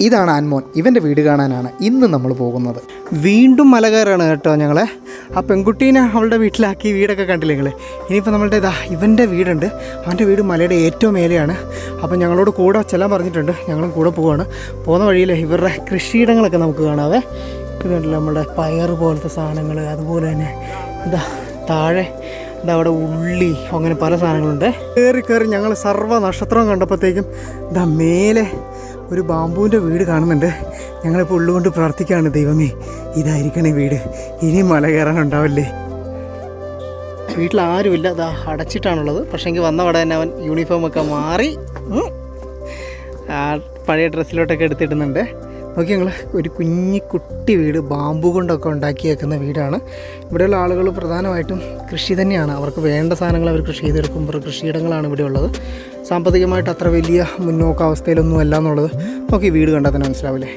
ഇതാണ് ആൻമോൻ. ഇവന്റെ വീട് കാണാനാണ് ഇന്ന് നമ്മൾ പോകുന്നത്. വീണ്ടും മല കയറാണ് കേട്ടോ ഞങ്ങളെ. ആ പെൺകുട്ടീനെ അവളുടെ വീട്ടിലാക്കി വീടൊക്കെ കണ്ടില്ലേ നിങ്ങൾ ഇനിയിപ്പോൾ നമ്മളുടെ ഇതാ ഇവന്റെ വീടുണ്ട്. അവന്റെ വീട് മലയുടെ ഏറ്റവും മേലെയാണ്. അപ്പോൾ ഞങ്ങളോട് കൂടെ ചെല്ലാൻ പറഞ്ഞിട്ടുണ്ട്. ഞങ്ങളും കൂടെ പോവുകയാണ് പോകുന്ന വഴിയിൽ ഇവരുടെ കൃഷിയിടങ്ങളൊക്കെ നമുക്ക് കാണാവേ. ഇതുണ്ടല്ലോ നമ്മുടെ പയർ പോലത്തെ സാധനങ്ങൾ അതുപോലെ തന്നെ ഇതാ താഴെ ഇതാ അവിടെ ഉള്ളി അങ്ങനെ പല സാധനങ്ങളുണ്ട്. കയറി കയറി ഞങ്ങൾ സർവ നക്ഷത്രം കണ്ടപ്പോഴത്തേക്കും ഇതാ മേലെ ഒരു ബാമ്പുവിന്റെ വീട് കാണുന്നുണ്ട്. ഞങ്ങളിപ്പോൾ ഉള്ളുകൊണ്ട് പ്രാർത്ഥിക്കുകയാണ് ദൈവമേ ഇതായിരിക്കണേ വീട്. ഇനി മല കയറാനുണ്ടാവില്ലേ? വീട്ടിൽ ആരുമില്ല അതാ അടച്ചിട്ടാണുള്ളത്. പക്ഷേ എങ്കിൽ വന്ന അവിടെ തന്നെ അവൻ യൂണിഫോമൊക്കെ മാറി പഴയ ഡ്രസ്സിലോട്ടൊക്കെ എടുത്തിടുന്നുണ്ട്. നോക്കി ഞങ്ങൾ ഒരു കുഞ്ഞി കുട്ടി വീട് ബാമ്പു കൊണ്ടൊക്കെ ഉണ്ടാക്കിയേക്കുന്ന വീടാണ്. ഇവിടെയുള്ള ആളുകൾ പ്രധാനമായിട്ടും കൃഷി തന്നെയാണ്. അവർക്ക് വേണ്ട സാധനങ്ങൾ അവർ കൃഷി ചെയ്തെടുക്കുമ്പോൾ കൃഷിയിടങ്ങളാണ് ഇവിടെ ഉള്ളത് സാമ്പത്തികമായിട്ട് അത്ര വലിയ മുന്നോക്ക അവസ്ഥയിലൊന്നും അല്ല എന്നുള്ളത്. നമുക്ക് ഈ വീട് കണ്ടാൽ തന്നെ മനസ്സിലാവില്ലേ?